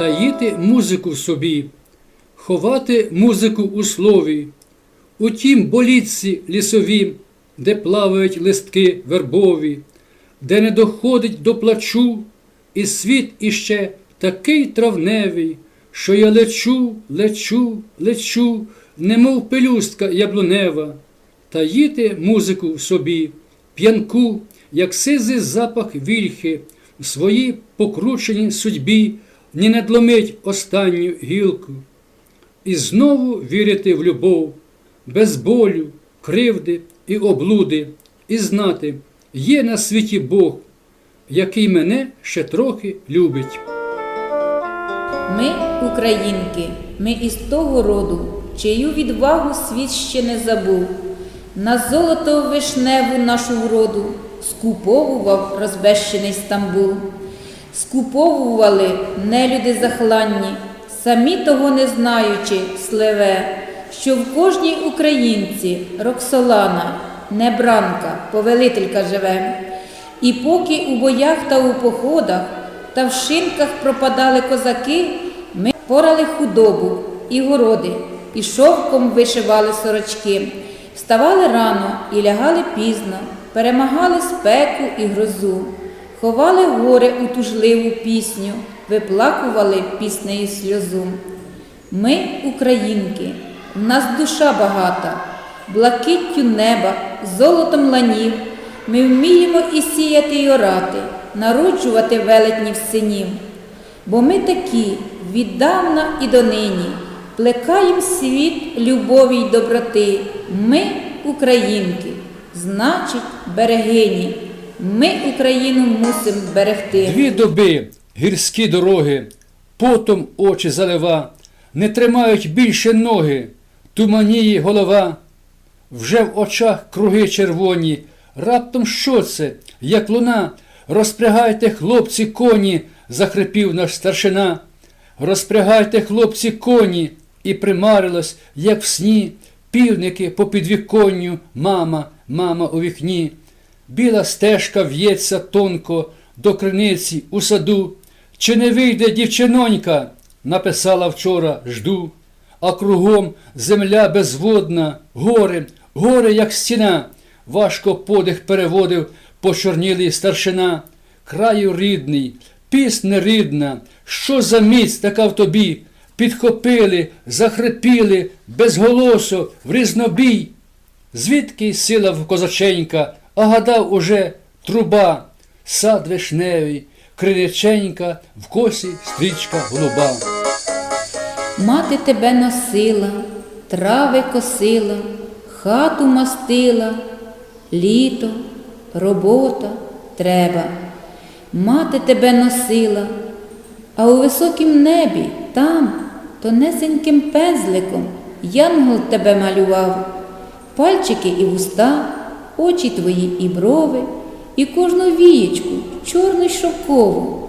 таїти музику в собі, ховати музику у слові, у тім болітці лісові, де плавають листки вербові, де не доходить до плачу, і світ іще такий травневий, що я лечу, лечу, лечу, немов пелюстка яблунева, таїти музику в собі, п'янку, як сизий запах вільхи, в своїй покрученій судьбі ні надломить останню гілку. І знову вірити в любов, без болю, кривди і облуди, і знати, є на світі Бог, який мене ще трохи любить. Ми, українки, ми із того роду, чию відвагу світ ще не забув. На золото вишневу нашу вроду скуповував розбещений Стамбул. Скуповували нелюди захланні, самі того не знаючи, сливе, що в кожній українці Роксолана, небранка, повелителька живе. І поки у боях та у походах та в шинках пропадали козаки, ми порали худобу і городи, і шовком вишивали сорочки, вставали рано і лягали пізно, перемагали спеку і грозу, ховали горе у тужливу пісню, виплакували піснею сльозу. Ми, українки, в нас душа багата, блакиттю неба, золотом ланів. Ми вміємо і сіяти, і орати, народжувати велетнів синів. Бо ми такі віддавна і донині плекаєм світ любові й доброти. Ми українки, значить, берегині. Ми Україну мусимо берегти. Дві доби гірські дороги, потом очі залива, не тримають більше ноги, туманіє голова, вже в очах круги червоні. Раптом що це, як луна? Розпрягайте, хлопці, коні, захрипів наш старшина. Розпрягайте, хлопці, коні, і примарилось, як в сні, півники по підвіконню, мама, мама у вікні. Біла стежка в'ється тонко до криниці у саду. Чи не вийде дівчинонька? Написала вчора жду, а кругом земля безводна, гори, гори, як стіна. Важко подих переводив почорнілий старшина. Краю рідний, пісня рідна, що за міць така в тобі? Підхопили, захрипіли, без голосу, в різнобій. Звідки сила в козаченька, а гадав уже труба, сад вишневий, криниченька, в косі стрічка голуба. Мати тебе носила, трави косила, хату мастила, літо, робота, треба. Мати тебе носила, а у високім небі, там, тонесеньким пензликом, янгол тебе малював, пальчики і вуста, очі твої і брови, і кожну вієчку, чорну й шовкову.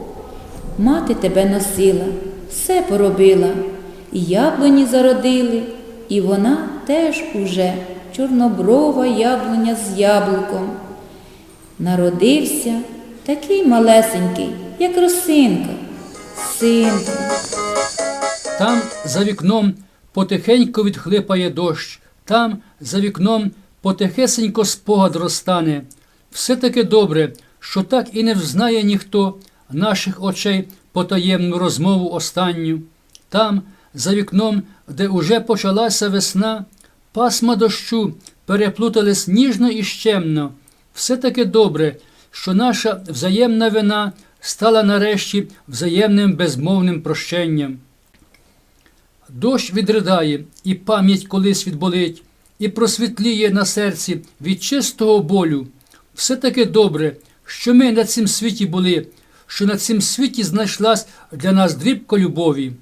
Мати тебе носила, все поробила, і яблуні зародили, і вона теж уже чорноброва яблуня з яблуком. Народився такий малесенький, як росинка, синку. Там за вікном потихеньку відхлипає дощ, там за вікном потихесенько спогад розтане. Все таки добре, що так і не взнає ніхто наших очей потаємну розмову останню. Там, за вікном, де уже почалася весна, пасма дощу переплутались ніжно і щемно. Все таки добре, що наша взаємна вина стала нарешті взаємним безмовним прощенням. Дощ відридає, і пам'ять колись відболить, і просвітліє на серці від чистого болю. Все таки добре, що ми на цім світі були, що на цім світі знайшлась для нас дрібка любові.